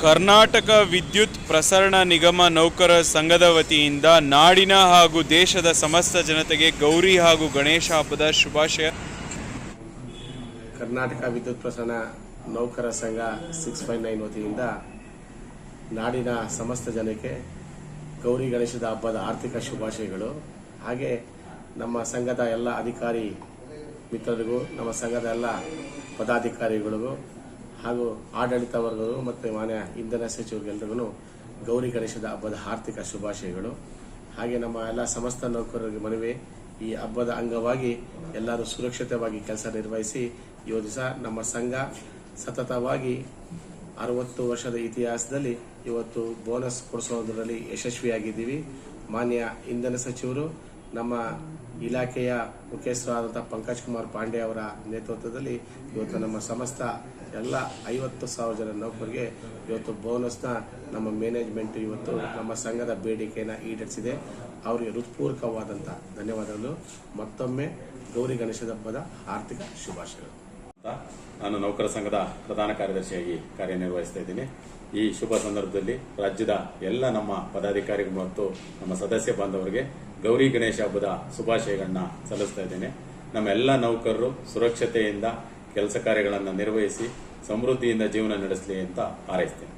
ಕರ್ನಾಟಕ ವಿದ್ಯುತ್ ಪ್ರಸರಣ ನಿಗಮ ನೌಕರ ಸಂಘದ ವತಿಯಿಂದ ನಾಡಿನ ಹಾಗೂ ದೇಶದ ಸಮಸ್ತ ಜನತೆಗೆ ಗೌರಿ ಹಾಗೂ ಗಣೇಶ ಹಬ್ಬದ ಶುಭಾಶಯ. ಕರ್ನಾಟಕ ವಿದ್ಯುತ್ ಪ್ರಸರಣ ನೌಕರ ಸಂಘ ಸಿಕ್ಸ್ ಫೈವ್ ನೈನ್ ವತಿಯಿಂದ ನಾಡಿನ ಸಮಸ್ತ ಜನಕ್ಕೆ ಗೌರಿ ಗಣೇಶದ ಹಬ್ಬದ ಆರ್ಥಿಕ ಶುಭಾಶಯಗಳು. ಹಾಗೆ ನಮ್ಮ ಸಂಘದ ಎಲ್ಲ ಅಧಿಕಾರಿ ಮಿತ್ರರಿಗೂ, ನಮ್ಮ ಸಂಘದ ಎಲ್ಲ ಪದಾಧಿಕಾರಿಗಳಿಗೂ ಹಾಗೂ ಆಡಳಿತ ವರ್ಗಗಳು ಮತ್ತು ಮಾನ್ಯ ಇಂಧನ ಸಚಿವರಿಗೆಲ್ಲರಿಗೂ ಗೌರಿ ಗಣೇಶದ ಹಬ್ಬದ ಆರ್ಥಿಕ ಶುಭಾಶಯಗಳು. ಹಾಗೆ ನಮ್ಮ ಎಲ್ಲ ಸಮಸ್ತ ನೌಕರರಿಗೆ ಮನವಿ, ಈ ಹಬ್ಬದ ಅಂಗವಾಗಿ ಎಲ್ಲರೂ ಸುರಕ್ಷಿತವಾಗಿ ಕೆಲಸ ನಿರ್ವಹಿಸಿ, ಈ ನಮ್ಮ ಸಂಘ ಸತತವಾಗಿ ಅರವತ್ತು ವರ್ಷದ ಇತಿಹಾಸದಲ್ಲಿ ಇವತ್ತು ಬೋನಸ್ ಕೊಡಿಸೋದರಲ್ಲಿ ಯಶಸ್ವಿಯಾಗಿದ್ದೀವಿ. ಮಾನ್ಯ ಇಂಧನ ಸಚಿವರು ನಮ್ಮ ಇಲಾಖೆಯ ಮುಖ್ಯಸ್ಥರಾದಂಥ ಪಂಕಜ್ ಕುಮಾರ್ ಪಾಂಡೆ ಅವರ ನೇತೃತ್ವದಲ್ಲಿ ಇವತ್ತು ನಮ್ಮ ಸಮಸ್ತ ಎಲ್ಲ ಐವತ್ತು ಸಾವಿರ ಜನ ನೌಕರಿಗೆ ಇವತ್ತು ಬೋನಸ್ನ ನಮ್ಮ ಮ್ಯಾನೇಜ್ಮೆಂಟ್ ಇವತ್ತು ನಮ್ಮ ಸಂಘದ ಬೇಡಿಕೆಯನ್ನು ಈಡೇರಿಸಿದೆ. ಅವರಿಗೆ ಹೃತ್ಪೂರ್ವಕವಾದಂಥ ಧನ್ಯವಾದಗಳು. ಮತ್ತೊಮ್ಮೆ ಗೌರಿ ಗಣೇಶದ ಹಬ್ಬದ ಆರ್ಥಿಕ ಶುಭಾಶಯಗಳು. ನಾನು ನೌಕರ ಸಂಘದ ಪ್ರಧಾನ ಕಾರ್ಯದರ್ಶಿಯಾಗಿ ಕಾರ್ಯನಿರ್ವಹಿಸ್ತಾ ಇದ್ದೀನಿ. ಈ ಶುಭ ಸಂದರ್ಭದಲ್ಲಿ ರಾಜ್ಯದ ಎಲ್ಲ ನಮ್ಮ ಪದಾಧಿಕಾರಿಗಳು ಮತ್ತು ನಮ್ಮ ಸದಸ್ಯ ಬಾಂಧವರಿಗೆ ಗೌರಿ ಗಣೇಶ ಹಬ್ಬದ ಶುಭಾಶಯಗಳನ್ನ ಸಲ್ಲಿಸ್ತಾ ಇದ್ದೇನೆ. ನಮ್ಮ ಎಲ್ಲ ನೌಕರರು ಸುರಕ್ಷತೆಯಿಂದ ಕೆಲಸ ಕಾರ್ಯಗಳನ್ನು ನಿರ್ವಹಿಸಿ ಸಮೃದ್ಧಿಯಿಂದ ಜೀವನ ನಡೆಸಲಿ ಅಂತ ಹಾರೈಸ್ತೇನೆ.